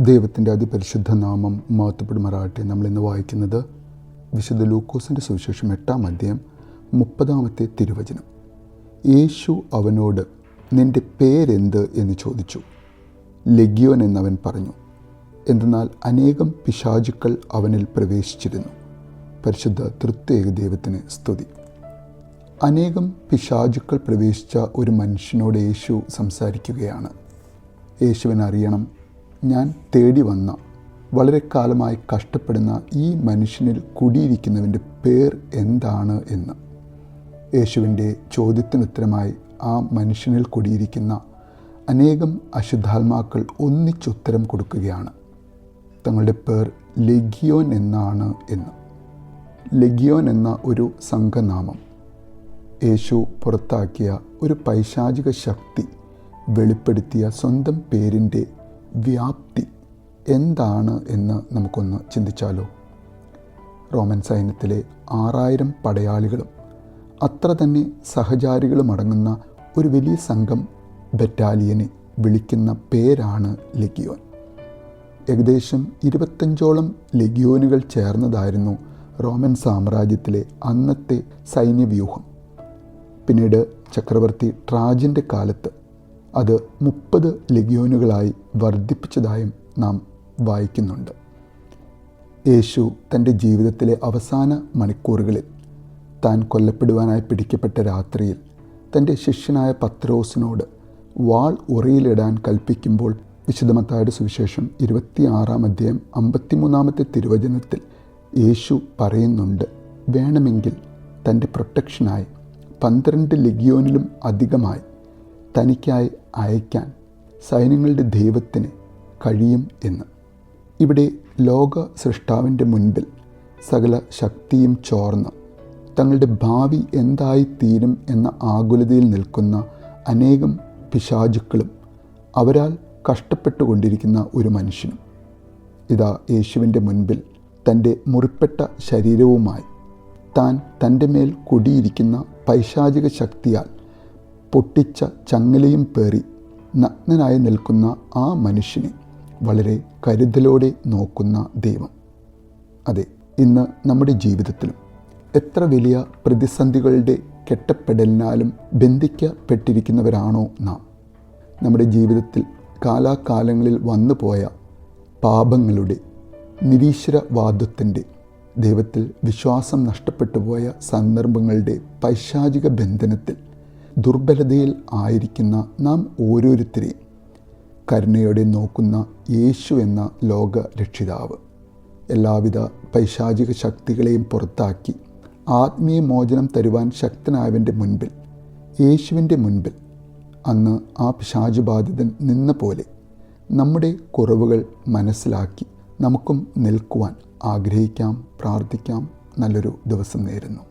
ദൈവത്തിന്റെ അതിപരിശുദ്ധ നാമം മാറ്റപ്പെടുമാറാകട്ടെ നമ്മൾ ഇന്ന് വായിക്കുന്നത് വിശുദ്ധ ലൂക്കോസിന്റെ സുവിശേഷം എട്ടാം അധ്യായം മുപ്പതാമത്തെ തിരുവചനം. യേശു അവനോട് നിന്റെ പേരെന്ത്? എന്ന് ചോദിച്ചു. ലഗ്യോൻ എന്നവൻ പറഞ്ഞു എന്തെന്നാൽ അനേകം പിശാചുക്കൾ അവനിൽ പ്രവേശിച്ചിരുന്നു. പരിശുദ്ധ തൃത്വേക ദൈവത്തിന് സ്തുതി. അനേകം പിശാചുക്കൾ പ്രവേശിച്ച ഒരു മനുഷ്യനോട് യേശു സംസാരിക്കുകയാണ്. യേശുവിന് അറിയണം ഞാൻ തേടി വന്ന വളരെ കാലമായി കഷ്ടപ്പെടുന്ന ഈ മനുഷ്യനിൽ കുടിയിരിക്കുന്നവന്റെ പേർ എന്താണ് എന്ന്. യേശുവിന്റെ ചോദ്യത്തിനുത്തരമായി ആ മനുഷ്യനിൽ കുടിയിരിക്കുന്ന അനേകം അശുദ്ധാത്മാക്കൾ ഒന്നിച്ചുത്തരം കൊടുക്കുകയാണ്. തങ്ങളുടെ പേർ ലെഗിയോൻ എന്നാണ് എന്ന്. ലെഗിയോൻ എന്ന ഒരു സംഘനാമം. യേശു പുറത്താക്കിയ ഒരു പൈശാചിക ശക്തി വെളിപ്പെടുത്തിയ സ്വന്തം പേരിന്റെ വ്യാപ്തി എന്താണ് എന്ന് നമുക്കൊന്ന് ചിന്തിച്ചാലോ? റോമൻ സൈന്യത്തിലെ ആറായിരം പടയാളികളും അത്ര തന്നെ സഹചാരികളും അടങ്ങുന്ന ഒരു വലിയ സംഘം ബറ്റാലിയനെ വിളിക്കുന്ന പേരാണ് ലഗിയോൻ. ഏകദേശം ഇരുപത്തഞ്ചോളം ലഗിയോനുകൾ ചേർന്നതായിരുന്നു റോമൻ സാമ്രാജ്യത്തിലെ അന്നത്തെ സൈന്യവ്യൂഹം. പിന്നീട് ചക്രവർത്തി ട്രാജിന്റെ കാലത്ത് അത് മുപ്പത് ലെഗ്യോനുകളായി വർദ്ധിപ്പിച്ചതായും നാം വായിക്കുന്നുണ്ട്. യേശു തന്റെ ജീവിതത്തിലെ അവസാന മണിക്കൂറുകളിൽ താൻ കൊല്ലപ്പെടുവാനായി പിടിക്കപ്പെട്ട രാത്രിയിൽ തന്റെ ശിഷ്യനായ പത്രോസിനോട് വാൾ ഉറയിലിടാൻ കൽപ്പിക്കുമ്പോൾ വിശുദ്ധമത്തായുടെ സുവിശേഷം ഇരുപത്തിയാറാം അധ്യായം അമ്പത്തിമൂന്നാമത്തെ തിരുവചനത്തിൽ യേശു പറയുന്നുണ്ട് വേണമെങ്കിൽ തന്റെ പ്രൊട്ടക്ഷനായി പന്ത്രണ്ട് ലെഗ്യോനിലും അധികമായി തനിക്കായി അയക്കാൻ സൈന്യങ്ങളുടെ ദൈവത്തിന് കഴിയും എന്ന്. ഇവിടെ ലോക സൃഷ്ടാവിന്റെ മുൻപിൽ സകല ശക്തിയും ചോർന്ന് തങ്ങളുടെ ഭാവി എന്തായി തീരും എന്ന ആകുലതയിൽ നിൽക്കുന്ന അനേകം പിശാചുക്കളും അവരാൽ കഷ്ടപ്പെട്ടുകൊണ്ടിരിക്കുന്ന ഒരു മനുഷ്യനും. ഇതാ യേശുവിന്റെ മുൻപിൽ തന്റെ മുറിപ്പെട്ട ശരീരവുമായി താൻ തന്റെ മേൽ കുടിയിരിക്കുന്ന പൈശാചിക ശക്തിയാൽ പൊട്ടിച്ച ചങ്ങലയും പേറി നഗ്നനായി നിൽക്കുന്ന ആ മനുഷ്യനെ വളരെ കരുതലോടെ നോക്കുന്ന ദൈവം. അതെ ഇന്ന് നമ്മുടെ ജീവിതത്തിലും എത്ര വലിയ പ്രതിസന്ധികളുടെ കെട്ടപ്പെടലിനാലും ബന്ധിക്കപ്പെട്ടിരിക്കുന്നവരാണോ നാം. നമ്മുടെ ജീവിതത്തിൽ കാലാകാലങ്ങളിൽ വന്നുപോയ പാപങ്ങളുടെ നിരീശ്വരവാദത്തിന്റെ ദൈവത്തിൽ വിശ്വാസം നഷ്ടപ്പെട്ടു പോയ സന്ദർഭങ്ങളുടെ പൈശാചിക ബന്ധനത്തിൽ ദുർബലതയിൽ ആയിരിക്കുന്ന നാം ഓരോരുത്തരെയും കരുണയോടെ നോക്കുന്ന യേശു എന്ന ലോക രക്ഷിതാവ് എല്ലാവിധ പൈശാചിക ശക്തികളെയും പുറത്താക്കി ആത്മീയ മോചനം തരുവാൻ ശക്തനായവന്റെ മുൻപിൽ യേശുവിന്റെ മുൻപിൽ അന്ന് ആ പിശാചുബാധിതൻ നിന്ന പോലെ നമ്മുടെ കുറവുകൾ മനസ്സിലാക്കി നമുക്കും നിൽക്കുവാൻ ആഗ്രഹിക്കാം പ്രാർത്ഥിക്കാം. നല്ലൊരു ദിവസം നേരുന്നു.